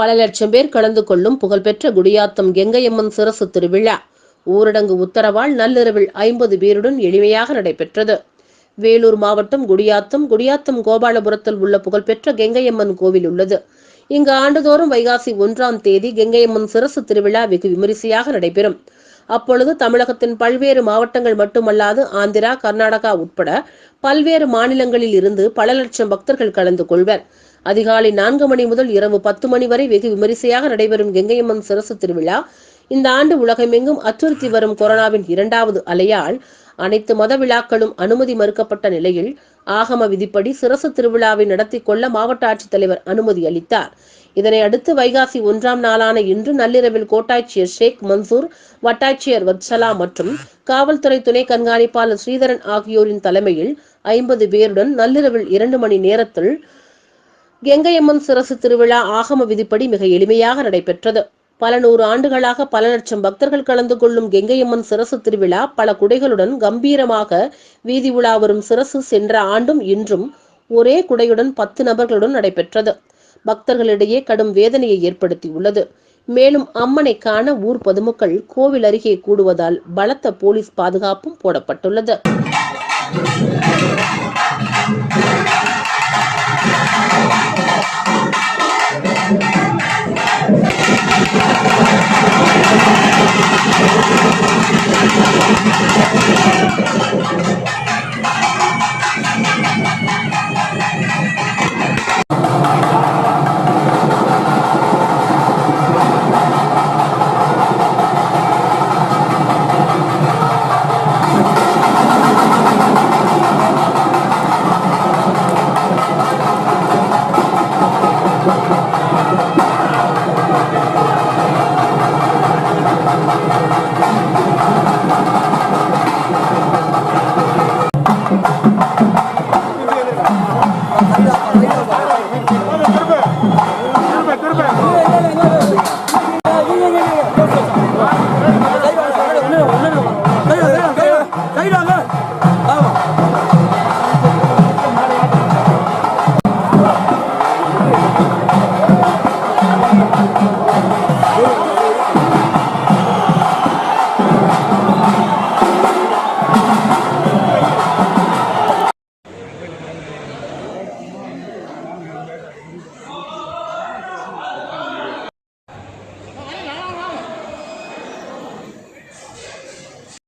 பல லட்சம் பேர் கலந்து கொள்ளும் புகழ்பெற்ற குடியாத்தம் கெங்கையம்மன் சிரசு திருவிழா. ஊரடங்கு உத்தரவால் நள்ளிரவில் ஐம்பது பேருடன் எளிமையாக நடைபெற்றது. வேலூர் மாவட்டம் குடியாத்தம் குடியாத்தம் கோபாலபுரத்தில் உள்ள புகழ்பெற்ற கெங்கையம்மன் கோவில் உள்ளது. இங்கு ஆண்டுதோறும் வைகாசி ஒன்றாம் தேதி கெங்கையம்மன் சிரசு திருவிழா வெகு விமரிசையாக நடைபெறும். அப்பொழுது தமிழகத்தின் பல்வேறு மாவட்டங்கள் மட்டுமல்லாது ஆந்திரா கர்நாடகா உட்பட பல்வேறு மாநிலங்களில் இருந்து பல லட்சம் பக்தர்கள் கலந்து கொள்வர். அதிகாலை நான்கு மணி முதல் இரவு பத்து மணி வரை வெகு விமரிசையாக நடைபெறும் கெங்கையம்மன் சிரசு திருவிழா. இந்த ஆண்டு உலகமெங்கும் அச்சுறுத்தி வரும் கொரோனாவின் இரண்டாவது அலையால் அனைத்து மத விழாக்களும் அனுமதி மறுக்கப்பட்ட நிலையில் ஆகம விதிப்படி சிரசு திருவிழாவை நடத்தி கொள்ள மாவட்ட ஆட்சித்தலைவர் அனுமதி அளித்தார். இதனை அடுத்து வைகாசி ஒன்றாம் நாளான இன்று நள்ளிரவில் கோட்டாட்சியர் ஷேக் மன்சூர் வட்டாட்சியர் வத்சலா மற்றும் காவல்துறை துணை கண்காணிப்பாளர் ஸ்ரீதரன் ஆகியோரின் தலைமையில் ஐம்பது பேருடன் நள்ளிரவில் இரண்டு மணி நேரத்தில் கெங்கையம்மன் சிரசு திருவிழா ஆகம விதிப்படி மிக எளிமையாக நடைபெற்றது. பல நூறு ஆண்டுகளாக பல லட்சம் பக்தர்கள் கலந்து கொள்ளும் கெங்கையம்மன் சிரசு திருவிழா பல குடைகளுடன் கம்பீரமாக வீதி உலா வரும் சிரசு சென்ற ஆண்டும் இன்றும் ஒரே குடையுடன் பத்து நபர்களுடன் நடைபெற்றது. பக்தர்களிடையே கடும் வேதனையை ஏற்படுத்தியுள்ளது. மேலும் அம்மனை காண ஊர் பொதுமக்கள் கோவில் அருகே கூடுவதால் பலத்த போலீஸ் பாதுகாப்பும் போடப்பட்டுள்ளது.